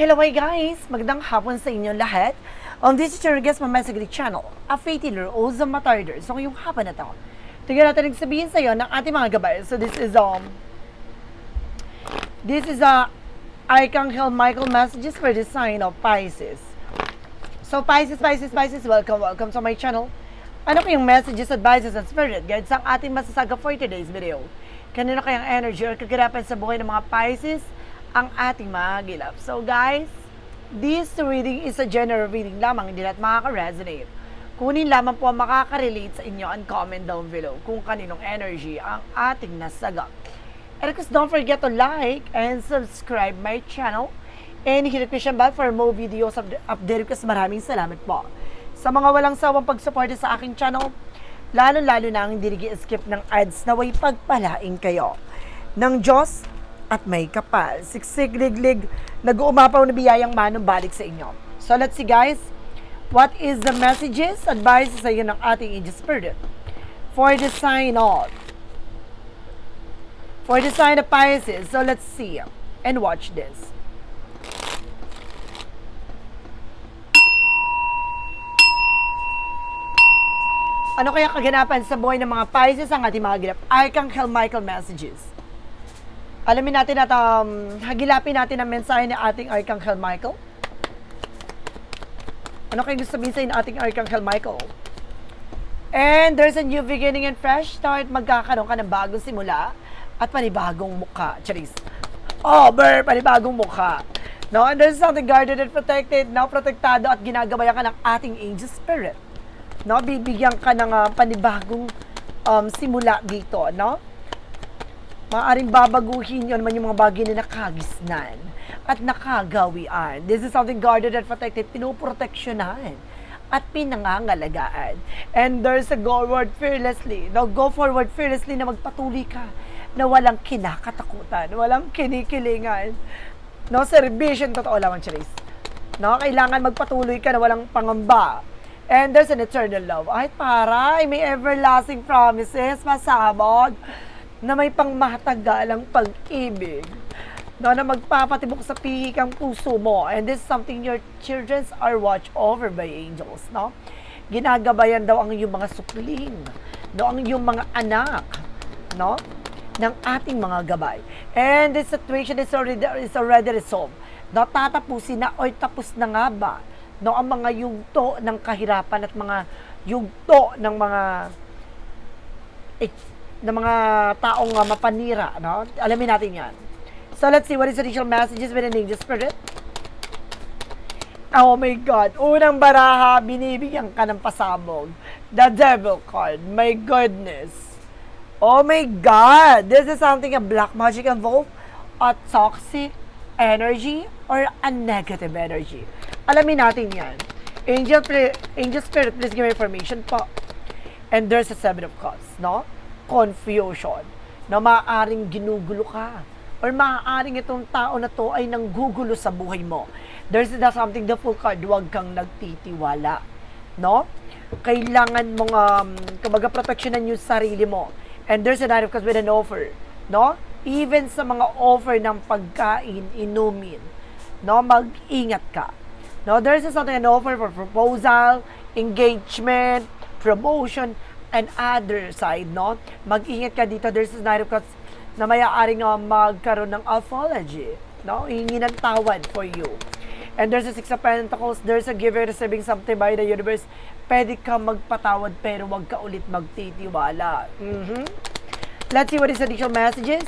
Hello hi guys! Magandang hapon sa inyo lahat. Um, this is your guest Mama Sagli Channel, a faith healer o the matarder. So ngayong hapon na to, tingnan natin nagsabihin sa iyo ng ating mga gabay. So this is um this is a Archangel Michael messages for the sign of Pisces. So Pisces, Pisces, Pisces, welcome, welcome to my channel. Ano kayong messages, advices, and spirit guides ang ating masasaga for today's video? Kanino kayang energy or kagirapan sa buhay ng mga Pisces ang ating magilap? So guys, this reading is a general reading lamang, hindi lahat makaka-resonate. Kunin lamang po ang makaka-relate sa inyo and comment down below kung kaninong energy ang ating nasagot. And course, don't forget to like and subscribe my channel and hit the question bell for more videos update because maraming salamat po. Sa mga walang sawang pagsuporta sa aking channel, lalo-lalo na ang hindi skip ng ads na way pagpalain kayo ng Diyos at may kapal. Siksik, liglig, nag-uumapaw na biyayang manong balik sa inyo. So let's see guys, what is the messages, advice sa iyo ng ating angel spirit for the sign of for the sign of Pisces. So let's see and watch this. Ano kaya kaganapan sa buhay ng mga Pisces ang ating mga gilap? Archangel Michael messages. Alamin natin at um, hagilapin natin ang mensahe ni ating Archangel Michael. Ano kaya gusto sabihin sa inyo ating Archangel Michael? And there's a new beginning and fresh start. Magkakaroon ka ng bagong simula at panibagong mukha. Charis. Oh, Ber, panibagong mukha. No, and there's something guarded and protected. Now, protektado at ginagabayan ka ng ating angel spirit. No, bibigyan ka ng ah, panibagong um, simula dito, no? Maaring babaguhin yun naman yung mga bagay na nakagisnan at nakagawian. This is something guarded and protected, pinoproteksyonan at pinangangalagaan. And there's a go forward fearlessly. Now, go forward fearlessly na magpatuloy ka na walang kinakatakutan, walang kinikilingan. No, servisyon, totoo lamang, Charis. No, kailangan magpatuloy ka na walang pangamba. And there's an eternal love. Ay, paray, may everlasting promises, masabog, na may pangmatagalang pag-ibig. No, na magpapatibok sa pihikang puso mo. And this is something your children are watched over by angels, no? Ginagabayan daw ang iyong mga sukling, no? Ang iyong mga anak, no? ng ating mga gabay. And this situation is already, is already resolved. No, tatapusin na o tapos na nga ba no, ang mga yugto ng kahirapan at mga yugto ng mga ng mga taong uh, mapanira, no? Alamin natin 'yan. So let's see what is the initial messages with an angel spirit. Oh my God. Unang baraha, binibigyan ka ng pasabog. The devil card. My goodness. Oh my God! This is something a black magic involved, a toxic energy, or a negative energy. Alamin natin yan. Angel, angel spirit, please give me information po. And there's a seven of cups, no? Confusion. Na maaaring ginugulo ka. Or maaaring itong tao na to ay nanggugulo sa buhay mo. There's na something, the full card, huwag kang nagtitiwala. No? Kailangan mong, um, kumbaga, proteksyonan yung sarili mo. And there's a nine of cups with an offer. No? Even sa mga offer ng pagkain, inumin. No? Mag-ingat ka. No? There's a something, an offer for proposal, engagement, promotion, and other side, no? Mag-ingat ka dito. There's a nine of na mayaaring uh, magkaroon ng apology. No? Hingi ng tawad for you. And there's a Six of Pentacles, there's a giver receiving something by the universe. Pwede ka magpatawad pero wag ka ulit magtitiwala. Mhm. Let's see what is additional messages.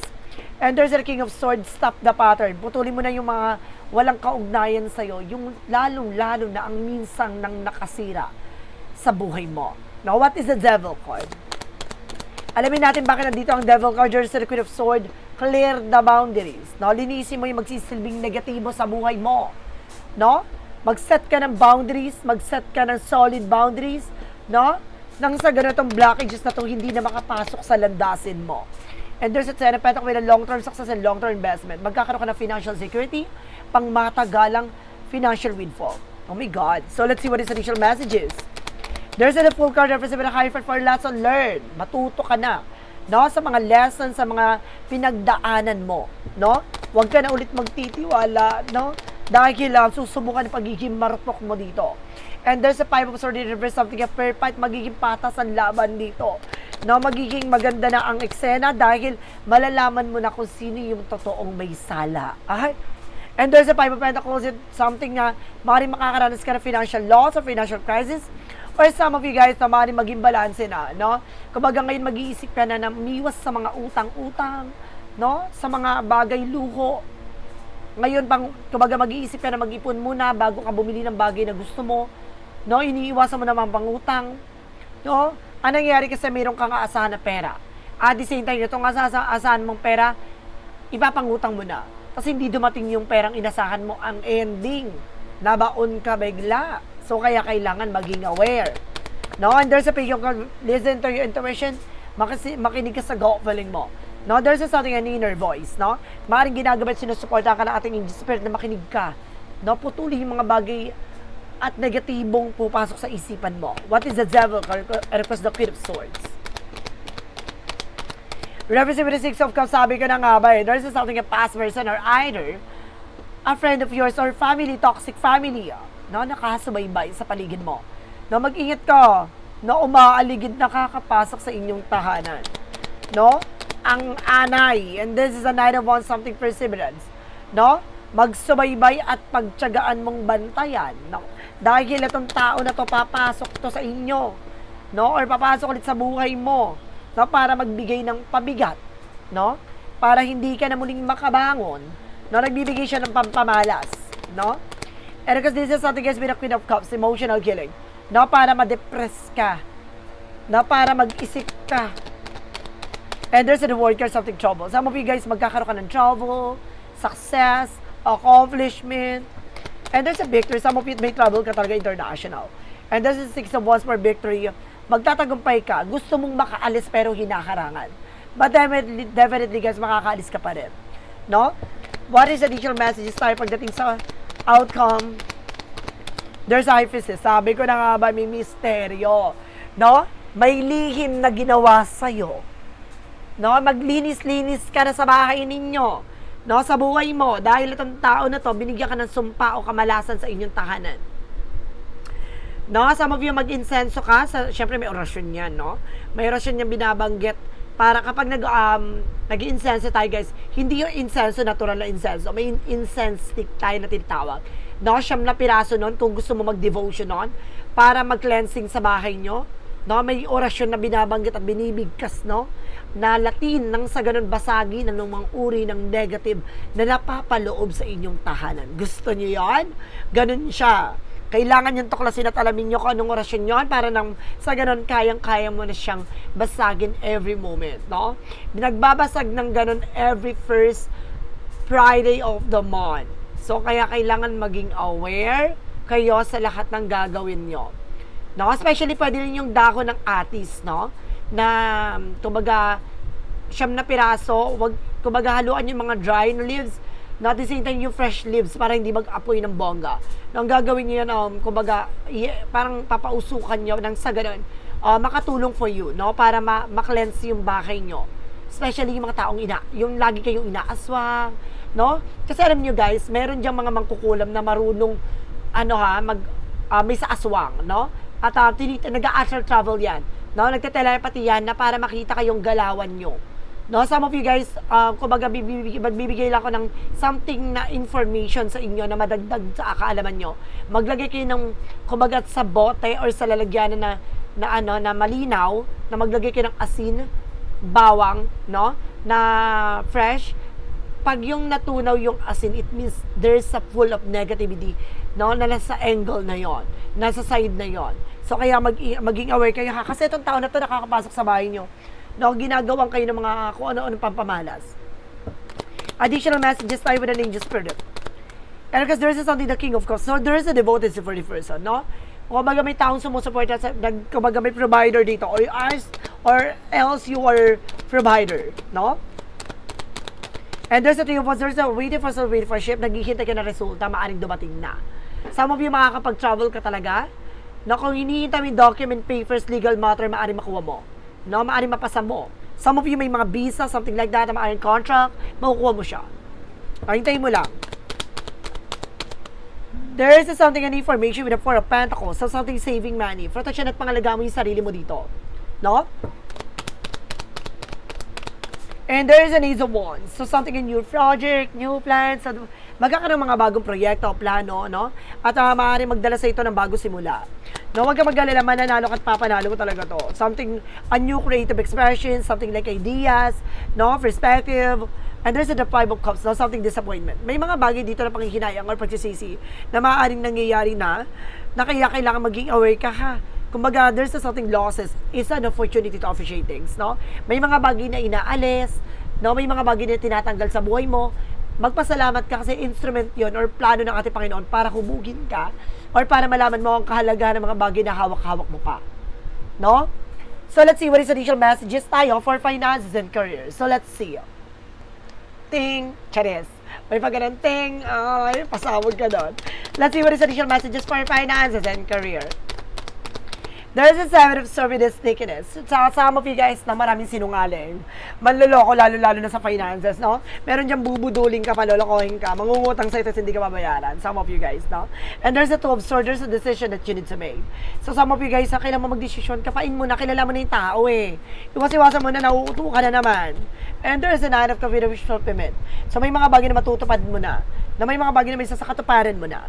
And there's a King of Swords, stop the pattern. Putulin mo na yung mga walang kaugnayan sa'yo, yung lalong-lalo na ang minsang nang nakasira sa buhay mo. Now, what is the Devil card? Alamin natin bakit nandito ang Devil card, there's a Queen of Sword, clear the boundaries. No? Linisin mo yung magsisilbing negatibo sa buhay mo. No? Mag-set ka ng boundaries, mag-set ka ng solid boundaries, no? Nang sa ganitong blockages na to hindi na makapasok sa landasin mo. And there's a Ten of Pentacles with a long-term success and long-term investment. Magkakaroon ka ng financial security, pang matagalang financial windfall. Oh my God. So let's see what is the initial messages. There's a full card representing a high for lesson learned. Matuto ka na. No? Sa mga lessons, sa mga pinagdaanan mo. No? Huwag ka na ulit magtitiwala. No? Dahil uh, susubukan ang pagiging marupok mo dito. And there's a five of swords in reverse, something a fair fight, magiging patas ang laban dito. No, magiging maganda na ang eksena dahil malalaman mo na kung sino yung totoong may sala. Ay, And there's a five of pentacles, something na maaaring makakaranas ka ng financial loss or financial crisis. Or some of you guys na maaaring maging balanse na, no? Kumbaga ngayon mag-iisip ka na na umiwas sa mga utang-utang, no? Sa mga bagay luho. Ngayon pang, kumbaga mag-iisip ka na mag-ipon muna bago ka bumili ng bagay na gusto mo. No? Iniiwasan mo naman pangutang. No? Ang nangyayari kasi mayroon kang aasahan na pera. At the same time, itong asa- asahan mong pera, ipapangutang mo na. Kasi hindi dumating yung perang inasahan mo ang ending. Nabaon ka bigla. So, kaya kailangan maging aware. No? And there's a page of listen to your intuition. Makinig ka sa gut feeling mo. No, there's a something an inner voice, no? Maaaring ginagamit sinusuportahan ka ng ating spirit na makinig ka. No, putulin yung mga bagay at negatibong pupasok sa isipan mo. What is the devil? Request the Queen of Swords. Referencing with the Six of Cups, sabi ko na nga ba eh, there's something a past person or either a friend of yours or family, toxic family, ah, no, nakasubaybay sa paligid mo. No, mag-ingat ka na umaaligid na kakapasok sa inyong tahanan. No? Ang anay, and this is a night of one something perseverance. No? Magsubaybay at pagtyagaan mong bantayan. No? Dahil itong tao na to papasok to sa inyo. No? Or papasok ulit sa buhay mo. No? Para magbigay ng pabigat. No? Para hindi ka na muling makabangon. No? Nagbibigay siya ng pampamalas. No? And because this is something guys with the Queen of Cups, emotional killing. No? Para ma-depress ka. No? Para mag-isip ka. And there's a reward card, something trouble. Some of you guys magkakaroon ka ng trouble, success, accomplishment. And there's a victory. Some of you may travel ka talaga international. And there's a six of wands for victory. Magtatagumpay ka. Gusto mong makaalis pero hinaharangan. But definitely, definitely guys, makakaalis ka pa rin. No? What is additional messages tayo pagdating sa outcome? There's a hypothesis. Sabi ko na nga ba, may misteryo. No? May lihim na ginawa sa'yo. No, maglinis-linis ka na sa bahay ninyo. No, sa buhay mo dahil itong tao na to binigyan ka ng sumpa o kamalasan sa inyong tahanan. No, some of you mag-insenso ka, sa syempre may orasyon 'yan, no? May orasyon 'yang binabanggit para kapag nag um, nag-insenso tayo guys, hindi yung insenso natural na insenso, may in- incense stick tayo na tinatawag. No, siyam na piraso nun kung gusto mo mag-devotion nun para mag-cleansing sa bahay nyo. No, may orasyon na binabanggit at binibigkas, no? Na Latin nang sa ganun basagi ng mga uri ng negative na napapaloob sa inyong tahanan. Gusto niyo 'yon? Ganun siya. Kailangan yung tuklasin at alamin nyo kung anong orasyon yon para nang sa ganun kayang-kaya mo na siyang basagin every moment, no? Binagbabasag ng ganun every first Friday of the month. So, kaya kailangan maging aware kayo sa lahat ng gagawin nyo. No? Especially pwede rin yung dahon ng atis, no? Na, kumbaga, siyam na piraso, wag, kumbaga haluan yung mga dry leaves, no? at the same time yung fresh leaves para hindi mag-apoy ng bongga. No, ang gagawin niyo yan, um, kumbaga, parang papausukan nyo nang sa ganun, uh, makatulong for you, no? Para ma- ma-cleanse yung bahay nyo. Especially yung mga taong ina, yung lagi kayong inaaswang, no? Kasi alam niyo guys, meron diyang mga mangkukulam na marunong, ano ha, mag, ah, may sa aswang, no? At uh, tinit- nag-astral travel yan, no? Nagte-telepathy yan na para makita kayong galawan nyo. No, some of you guys, uh, kumbaga bibigay, magbibigay lang ako ng something na information sa inyo na madagdag sa kaalaman nyo. Maglagay kayo ng, kumbaga sa bote or sa lalagyanan na, na ano, na malinaw, na maglagay kayo ng asin, bawang, no, na fresh, pag yung natunaw yung asin, it means there's a full of negativity, no, na nasa angle na yon, nasa side na yon. So kaya mag, maging aware kayo ha, kasi itong tao na to nakakapasok sa bahay nyo, no, ginagawan kayo ng mga kung ano-ano pampamalas. Additional messages tayo with an angel spirit. And because there is something the King of Cups, so there is a devoted for the person, no? Kumbaga may taong sumusuporta sa, may provider dito, or, as, or else you are provider, no? And there's a thing of there's a waiting for some waiting for ship, naghihintay ka na resulta, maaring dumating na. Some of you makakapag-travel ka talaga, na kung hinihintay mo document, papers, legal matter, maaring makuha mo. No, maaring mapasa mo. Some of you may mga visa, something like that, na maaring contract, makukuha mo siya. Hintayin mo lang. There is something an information with the Four of Pentacles. So, something saving money. Protection at pangalaga mo yung sarili mo dito. No? And there is an Ace of Wands. So, something in new project, new plans. Magkakaroon mga bagong proyekto o plano, no? At uh, maaari magdala sa ito ng bago simula. No, wag ka mag-alala, mananalo at papanalo mo talaga to. Something, a new creative expression, something like ideas, no? Perspective. And there's the Five of Cups, no? Something disappointment. May mga bagay dito na panghihinayang or pagsisisi na maaaring nangyayari na na kaya kailangan maging aware ka ha. Kumbaga, there's something losses. It's an opportunity to appreciate things, no? May mga bagay na inaalis, no? May mga bagay na tinatanggal sa buhay mo. Magpasalamat ka kasi instrument yon or plano ng ating Panginoon para hubugin ka or para malaman mo ang kahalagahan ng mga bagay na hawak-hawak mo pa. No? So, let's see what is additional messages tayo for finances and career. So, let's see. Ting, charis. May pa ganun, ting, ay, pasawag ka doon. Let's see what is additional messages for finances and career. There's a seven of service sneakiness. Sa some of you guys na maraming sinungaling. Manloloko lalo-lalo na sa finances, no? Meron dyan bubuduling ka, palolokohin ka, mangungutang sa ito hindi ka mabayaran. Some of you guys, no? And there's a two of swords, there's a decision that you need to make. So some of you guys, kailangan mo magdesisyon, kapain mo na, kilala mo na yung tao eh. Iwas-iwasan mo na, nauuto ka na naman. And there's a nine of wish fulfillment. So may mga bagay na matutupad mo na. Na may mga bagay na may sasakatuparan mo na.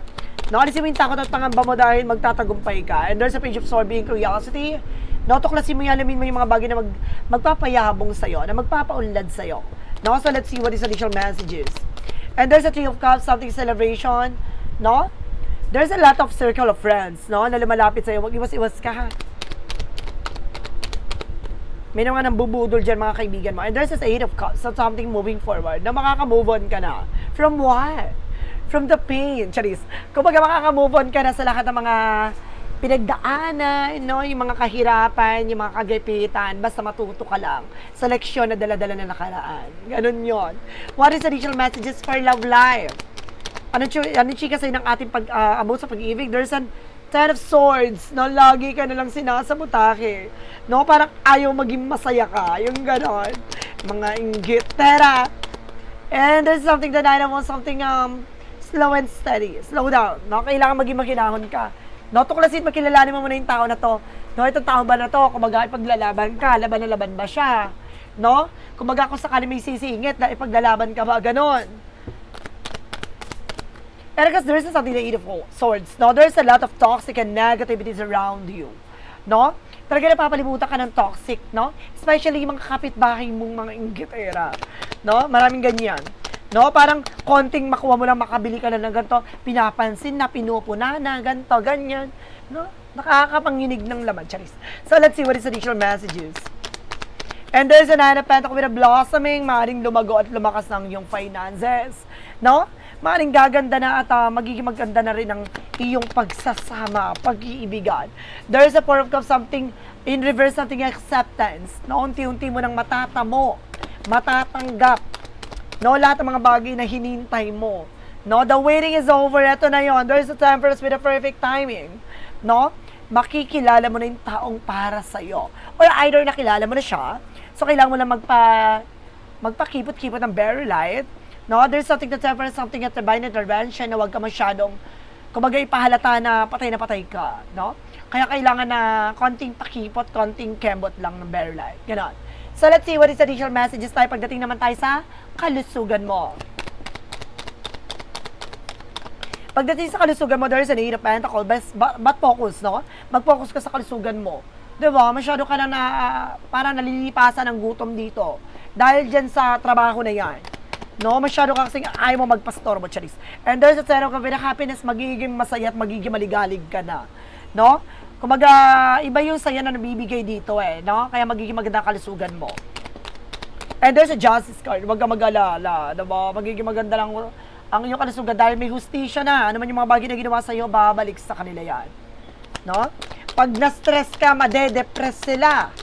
Nakalisin mo yung takot at pangamba mo dahil magtatagumpay ka. And there's a page of sword being curiosity. No, tuklasin mo yan, alamin mo yung mga bagay na mag, magpapayabong sa'yo, na magpapaunlad sa'yo. No, so let's see what is additional messages. And there's a three of cups, something celebration. No? There's a lot of circle of friends, no, na lumalapit sa'yo. Huwag iwas-iwas ka, ha? May naman ang bubudol dyan mga kaibigan mo. And there's this eight of cups, so something moving forward, na makaka-move on ka na. From what? From the pain. Charis. Kumbaga makaka-move on ka na sa lahat ng mga pinagdaanan, no? yung mga kahirapan, yung mga kagapitan, basta matuto ka lang sa leksyon na dala-dala na nakaraan. Ganun yon. What is additional messages for love life? Ano, ano chika sa'yo ng ating pag, uh, about sa pag-ibig? There's an Ten of Swords, no? Lagi ka na lang sinasamutake. No? Parang ayaw maging masaya ka. Yung ganon. Mga inggit. Tera. And there's something that I want something um, slow and steady. Slow down. No? Kailangan maging makinahon ka. No? Tuklasin, makilalanin mo muna yung tao na to. No? Itong tao ba na to? Kumaga, ipaglalaban ka. Laban na laban ba siya? No? Kumaga, kung sakali may sisingit na ipaglalaban ka ba? Ganon. And because there is something that eight of swords, no? There's a lot of toxic and negativities around you, no? Talaga napapalimutan ka ng toxic, no? Especially yung mga kapitbahay mong mga inggitera, no? Maraming ganyan. No, parang konting makuha mo lang makabili ka na ng ganito, pinapansin na, pinupuna na, ganito, ganyan. No? Nakakapanginig ng laman, charis. So, let's see what is additional messages. And there's a nine of pentacles with a blossoming, maaaring lumago at lumakas ng iyong finances. No? Maaaring gaganda na at uh, magiging maganda na rin ang iyong pagsasama, pag-iibigan. There's a four of cups, something in reverse, something acceptance. No? Unti-unti mo nang matatamo, matatanggap. No? Lahat ng mga bagay na hinintay mo. No? The waiting is over. Ito na yon. There's a temperance with a perfect timing. No? Makikilala mo na yung taong para sa'yo. Or either nakilala mo na siya, so kailangan mo lang magpa magpakipot-kipot ng very light. No, there's something that's ever something at divine intervention na huwag ka masyadong kumbaga ipahalata na patay na patay ka, no? Kaya kailangan na konting pakipot, konting kembot lang ng very light. Ganon. So let's see what is additional messages tayo pagdating naman tayo sa kalusugan mo. Pagdating sa kalusugan mo, there's an eight of pentacles, but, but, focus, no? Mag-focus ka sa kalusugan mo. Di ba? Masyado ka na, na para nalilipasan ng gutom dito. Dahil dyan sa trabaho na yan. No, masyado ka kasing ayaw mo magpastor mo, Charis. And there's a zero with happiness, magiging masaya at magiging maligalig ka na. No? Kumaga, iba yung saya na nabibigay dito eh, no? Kaya magiging maganda kalusugan mo. And there's a justice card. Huwag ka mag-alala. Diba? Magiging maganda lang ang iyong kalusugan dahil may hustisya na. Ano man yung mga bagay na ginawa sa'yo, babalik sa kanila yan. No? Pag na-stress ka, madedepress sila.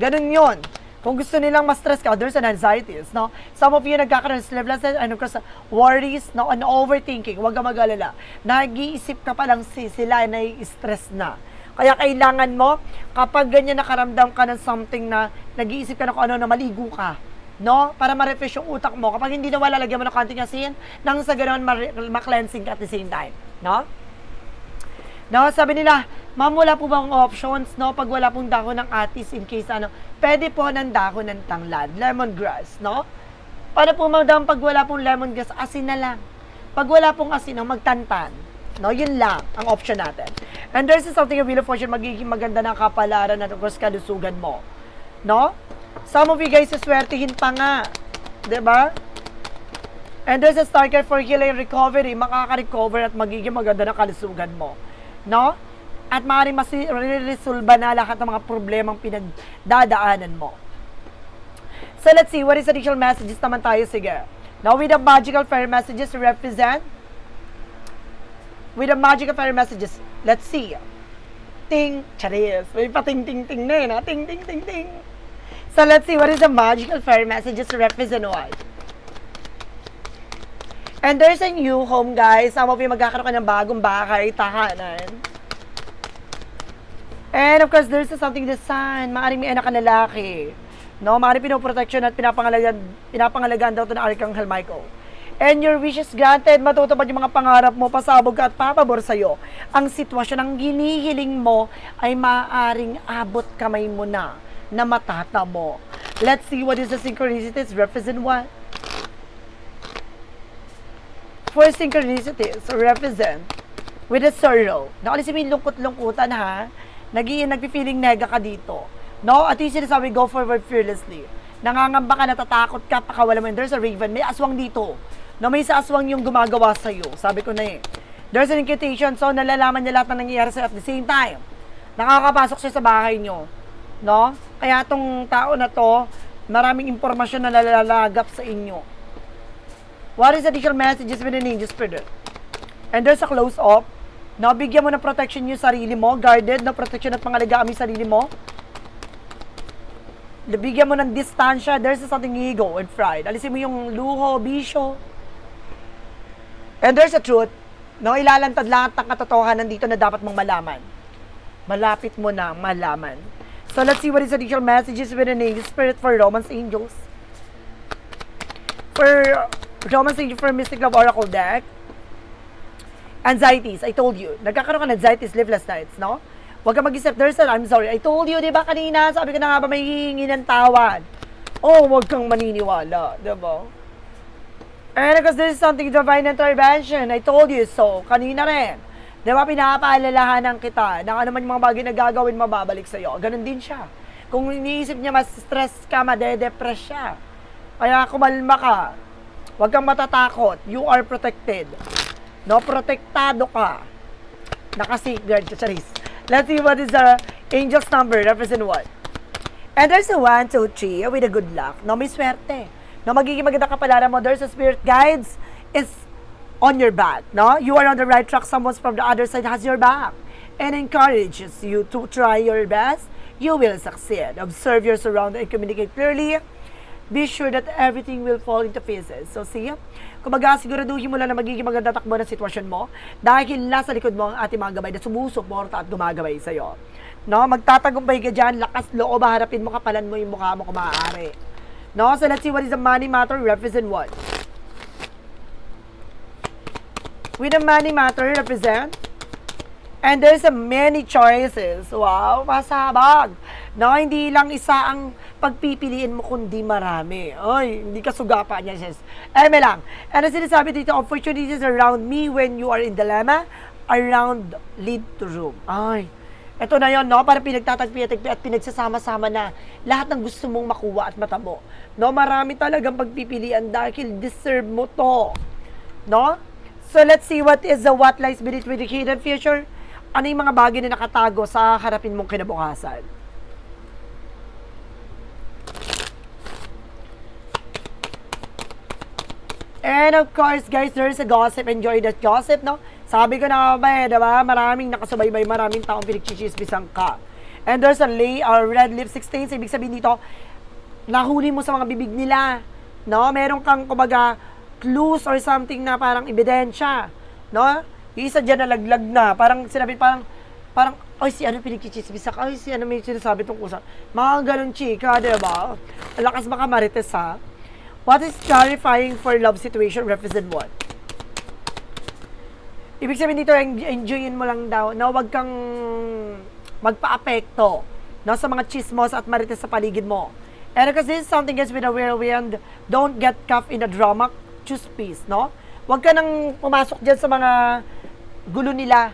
Ganun yon. Kung gusto nilang ma-stress ka, there's an anxieties, no? Some of you nagkakaroon ng sleeplessness, ano ka sa worries, no? And overthinking, huwag ka mag-alala. Nag-iisip ka pa lang si sila na stress na. Kaya kailangan mo, kapag ganyan nakaramdam ka ng something na nag-iisip ka na kung ano na maligo ka, no? Para ma-refresh yung utak mo. Kapag hindi na wala, lagyan mo ng konting asin, nang sa ganoon, ma-cleansing ka at the same time, no? No, sabi nila, ma'am, wala po bang options, no? Pag wala pong dahon ng atis in case ano, pwede po ng dahon ng tanglad, lemongrass, no? Para po madam, pag wala pong lemongrass, asin na lang. Pag wala pong asin, no, magtantan. No, yun lang ang option natin. And there's something of Wheel of Fortune, magiging maganda na kapalaran at of course kalusugan mo. No? Some of you guys, swertihin pa nga. ba? And there's a star card for healing recovery. Makaka-recover at magiging maganda na kalusugan mo. No? At maaaring masiresolba na lahat ng mga problemang pinagdadaanan mo. So let's see, what is additional messages naman tayo? Sige. Now with the magical fairy messages represent with the magical fairy messages, let's see. Ting, charis. May pa ting ting ting na yun, ha? Ting ting ting ting. So let's see, what is the magical fairy messages represent what? And there's a new home, guys. Some of you magkakaroon ka ng bagong bahay, tahanan. And of course, there's something the sun. Maaring may anak na lalaki. No, maaring pinoprotection at pinapangalagan, pinapangalagaan daw ito ng Archangel Michael. And your wishes granted, matutupad yung mga pangarap mo, pasabog ka at papabor sa'yo. Ang sitwasyon ng ginihiling mo ay maaaring abot kamay mo na na matata mo. Let's see what is the synchronicities represent what? For synchronicities represent with a sorrow. Nakalisin mo yung lungkot-lungkutan ha. Nag-i nagpi-feeling nega ka dito. No? At yung sinasabi, go forward fearlessly. Nangangamba ka, natatakot ka, pakawala mo. yun. There's a raven. May aswang dito. No, may isa aswang yung gumagawa sa'yo. Sabi ko na eh. There's an invitation. So, nalalaman niya lahat na nangyayari sa'yo at the same time. Nakakapasok siya sa bahay nyo. No? Kaya tong tao na to, maraming impormasyon na nalalagap sa inyo. What is additional messages with an angel spirit? And there's a close-up. No, bigyan mo ng protection yung sarili mo, guarded na protection at pangalagaan mo sarili mo. Bigyan mo ng distansya, there's something ego and pride. Alisin mo yung luho, bisyo. And there's a truth. No, ilalantad lahat ng katotohanan dito na dapat mong malaman. Malapit mo na malaman. So let's see what is additional messages with an angel spirit for Romance Angels. For Romance Angel for Mystic Love Oracle deck, anxieties, I told you. Nagkakaroon ka ng anxieties, sleepless nights, no? Huwag ka mag-isip, there's a, I'm sorry, I told you, di ba kanina, sabi ko na nga ba may hihingi ng tawad. Oh, huwag kang maniniwala, di ba? And because this is something divine intervention, I told you so, kanina rin. Di ba, pinapaalalahanan kita na ano man yung mga bagay na gagawin, mababalik sa'yo. Ganon din siya. Kung iniisip niya mas stress ka, madedepress siya. Kaya kumalma ka. Huwag kang matatakot. You are protected. No, protektado ka. Naka-safeguard ka, Charis. Let's see what is the angel's number. Represent what? And there's a 1, 2, 3 with a good luck. No, may swerte. No, magiging maganda kapalaran mo. There's a spirit guides is on your back. No, you are on the right track. Someone from the other side has your back and encourages you to try your best. You will succeed. Observe your surroundings and communicate clearly. Be sure that everything will fall into pieces. So, see? Kumbaga, siguraduhin mo lang na magiging maganda takbo ng sitwasyon mo dahil nasa likod mo ang ating mga gabay na sumusuporta at gumagabay sa'yo. No? Magtatagumpay ka dyan, lakas loob, harapin mo, kapalan mo yung mukha mo kung maaari. No? So, let's see what is the money matter represent what? With the money matter represent And there's a many choices. Wow, masabag. No, hindi lang isa ang pagpipiliin mo, kundi marami. Ay, hindi ka sugapa niya, sis. May lang. And as sinasabi dito, opportunities around me when you are in dilemma, around lead to room. Ay, ito na yon no? Para pinagtatagpi-tagpi at pinagsasama-sama na lahat ng gusto mong makuha at matamo. No, marami talagang pagpipilian dahil deserve mo to. No? So let's see what is the what lies beneath with the hidden future. Ano yung mga bagay na nakatago sa harapin mong kinabukasan? And of course, guys, there's a gossip. Enjoy that gossip, no? Sabi ko na ba, eh, diba? Maraming nakasubaybay, maraming taong pinagchichismisan ka. And there's a lay, or red lipstick stains. Ibig sabihin dito, nahuli mo sa mga bibig nila. No? Meron kang, kumbaga, clues or something na parang ebidensya. No? Yung isa dyan nalaglag na. Parang sinabi, parang, parang, ay, si ano pinagchichismisan ka? Ay, si ano may sinasabi tungkol sa... Mga ganun, chika, diba? Lakas baka marites, ha? What is clarifying for love situation represent what? Ibig sabihin dito, en- enjoyin mo lang daw, no? Huwag kang magpa-apekto, no? Sa mga chismos at marites sa paligid mo. And because this is something guys with a whirlwind, don't get caught in a drama, choose peace, no? Huwag ka nang pumasok dyan sa mga gulo nila,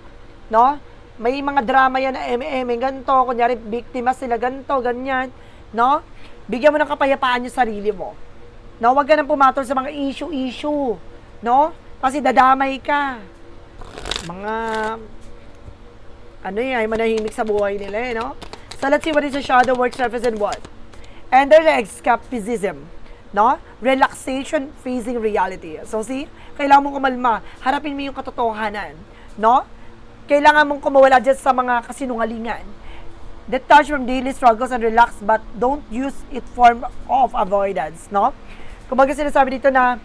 no? May mga drama yan na eme-eme, ganito, kunyari, biktima sila, ganito, ganyan, no? Bigyan mo ng kapayapaan yung sarili mo. No, huwag ka nang pumatol sa mga issue-issue, no? Kasi dadamay ka. Mga ano yan, ay manahimik sa buhay nila eh, no? So let's see what is the shadow work surface and what? And there's escapism, no? Relaxation facing reality. So see, kailangan mong kumalma, harapin mo yung katotohanan, no? Kailangan mong kumawala dyan sa mga kasinungalingan. Detach from daily struggles and relax but don't use it form of avoidance, no? Kumbaga sinasabi dito na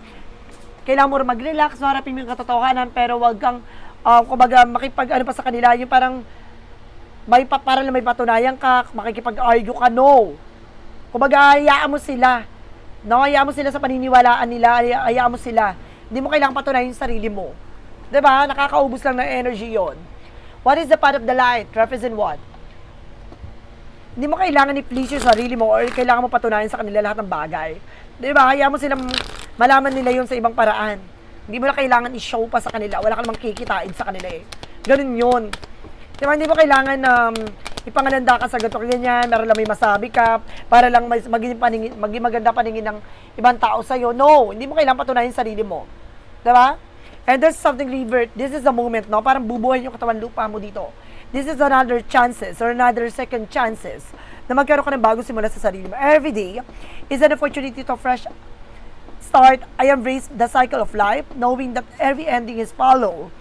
kailangan mo mag-relax, harapin mo yung katotohanan, pero wag kang, uh, kumbaga, makipag, ano pa sa kanila, yung parang, may pa, parang may patunayan ka, makikipag-argue ka, no. Kumbaga, hayaan mo sila. No, hayaan mo sila sa paniniwalaan nila, haya- hayaan mo sila. Hindi mo kailangang patunayan yung sarili mo. 'Di ba? Nakakaubos lang ng energy yon. What is the path of the light? Represent what? Hindi mo kailangan i-please yung sarili mo or kailangan mo patunayan sa kanila lahat ng bagay. Di ba? Hayaan mo silang malaman nila yun sa ibang paraan. Hindi mo na kailangan i-show pa sa kanila. Wala ka namang kikitain sa kanila eh. Ganun yun. Di ba? Hindi mo kailangan um, ipangalanda ka sa ganito ganyan, para lang may masabi ka, para lang maging, paningin, maging maganda paningin ng ibang tao sa'yo. No, hindi mo kailangan patunayan sarili mo. Di ba? And there's something revert. This is the moment, no? Parang bubuhay yung katawan lupa mo dito. This is another chances or another second chances na magkaroon ka ng bagong simula sa sarili mo. Every day is an opportunity to fresh start. I embrace the cycle of life, knowing that every ending is followed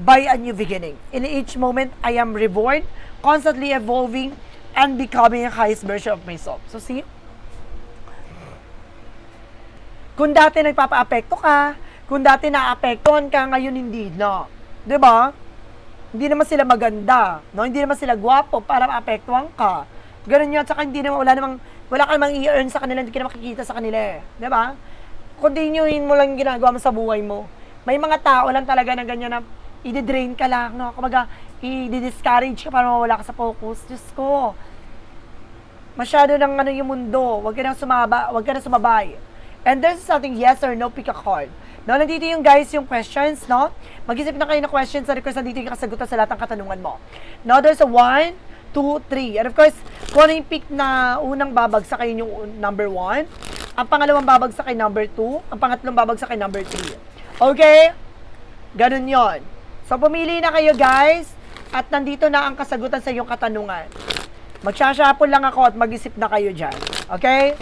by a new beginning. In each moment, I am reborn, constantly evolving, and becoming the highest version of myself. So see, kung dati nagpapa-apekto ka, kung dati naapektuhan ka, ngayon hindi na. 'Di ba? Hindi naman sila maganda, no? Hindi naman sila gwapo para maapektuhan ka. Ganun yun, saka hindi naman, wala namang, wala ka namang i-earn sa kanila, hindi ka makikita sa kanila eh. ba? Continuein mo lang ginagawa mo sa buhay mo. May mga tao lang talaga na ganyan na i-drain ka lang, no? Kumbaga, i-discourage ka para mawala ka sa focus. Diyos ko, masyado ng ano yung mundo. Huwag ka nang sumaba, huwag ka nang sumabay. And there's something yes or no, pick a card. No, nandito yung guys, yung questions, no? Mag-isip na kayo ng questions sa request, nandito yung kasagutan sa lahat ng katanungan mo. No, there's a one, two, three. And of course, kung ano yung pick na unang babagsak kayo yung un- number one, ang pangalawang babagsak kay number two, ang pangatlong babagsak kay number three. Okay? Ganun yon. So, pumili na kayo guys, at nandito na ang kasagutan sa iyong katanungan. Magsashuffle lang ako at mag-isip na kayo dyan. Okay?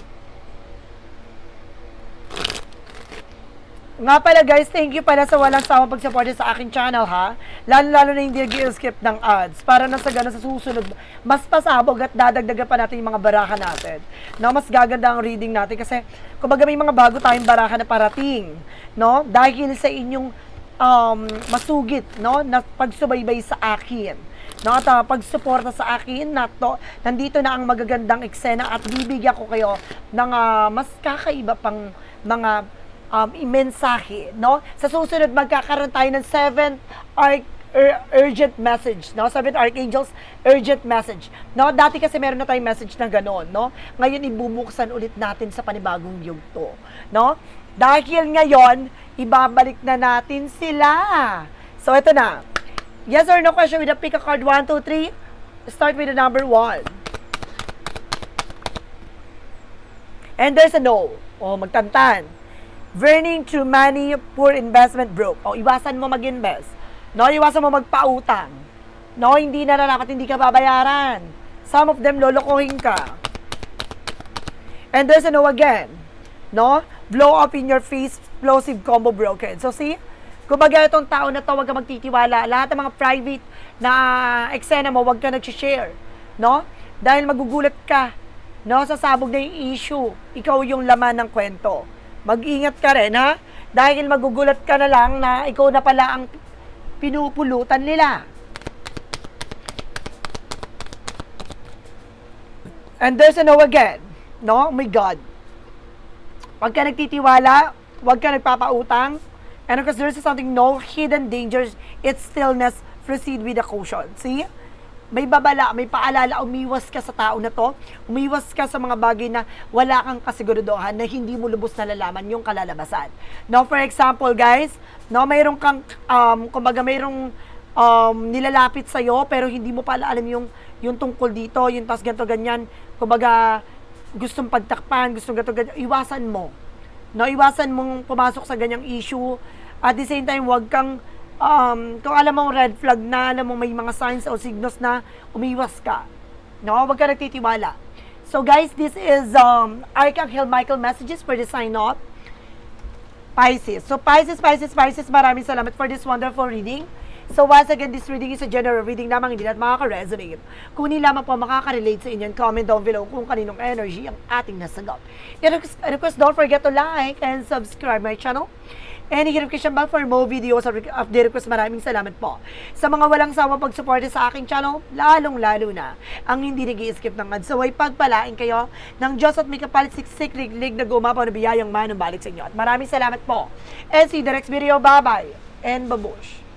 Nga pala guys, thank you pala sa walang sawang pagsuporta sa aking channel ha. Lalo-lalo na hindi nag-skip ng ads. Para na sa gano'n sa susunod, mas pasabog at dadagdagan pa natin yung mga baraha natin. No, mas gaganda ang reading natin kasi kumbaga may mga bago tayong baraha na parating. No? Dahil sa inyong um, masugit no, na pagsubaybay sa akin. No, at uh, pagsuporta sa akin na to, nandito na ang magagandang eksena at bibigyan ko kayo ng ah, mas kakaiba pang mga um, mensahe, no? Sa susunod, magkakaroon tayo ng seventh arc ur- urgent message, no? Seven Archangels urgent message. No, dati kasi meron na tayong message na gano'n, no? Ngayon ibubuksan ulit natin sa panibagong yugto, no? Dahil ngayon, ibabalik na natin sila. So ito na. Yes or no question with a pick a card 1 2 3. Start with the number 1. And there's a no. O, magtantan. Burning through money, poor investment, broke. O, iwasan mo mag-invest. No, iwasan mo magpautang. No, hindi na na dapat hindi ka babayaran. Some of them lolokohin ka. And there's a no again. No? Blow up in your face, explosive combo broken. So see, kumbaga itong tao na to, huwag ka magtitiwala. Lahat ng mga private na eksena mo, huwag ka nag-share. No? Dahil magugulat ka. No? Sasabog na yung issue. Ikaw yung laman ng kwento. Mag-ingat ka rin, ha? Dahil magugulat ka na lang na ikaw na pala ang pinupulutan nila. And there's a no again. No? Oh my God. Huwag ka nagtitiwala, huwag ka nagpapautang, And because there's something, no hidden dangers, it's stillness, proceed with the caution. See? May babala, may paalala, umiwas ka sa tao na to, umiwas ka sa mga bagay na wala kang kasiguraduhan na hindi mo lubos na lalaman yung kalalabasan. Now, for example, guys, no, mayroon kang, um, kumbaga mayroong um, nilalapit sa'yo, pero hindi mo pala alam yung, yung tungkol dito, yung tas ganito, ganyan, kumbaga, gustong pagtakpan, gustong ganito, ganyan, iwasan mo. No, iwasan mong pumasok sa ganyang issue. At the same time, wag kang um, kung alam mong red flag na, alam mong may mga signs o signals na umiwas ka. No, wag ka nagtitiwala. So guys, this is um, Archangel Michael messages for the sign off. Pisces. So Pisces, Pisces, Pisces, maraming salamat for this wonderful reading. So once again, this reading is a general reading lamang, hindi natin makaka-resonate. Kung hindi lamang po makaka-relate sa inyo, comment down below kung kaninong energy ang ating nasagot. And course, don't forget to like and subscribe my channel. Hihirap ko ba for more videos of update request. Maraming salamat po. Sa mga walang sawa pagsuporta sa aking channel, lalong-lalo na ang hindi nag skip ng ads. So ay pagpalain kayo ng Diyos at may kapalit siksik liglig na gumapaw na biyayang manong balik sa inyo. At maraming salamat po. And see the next video. Bye-bye. And babush.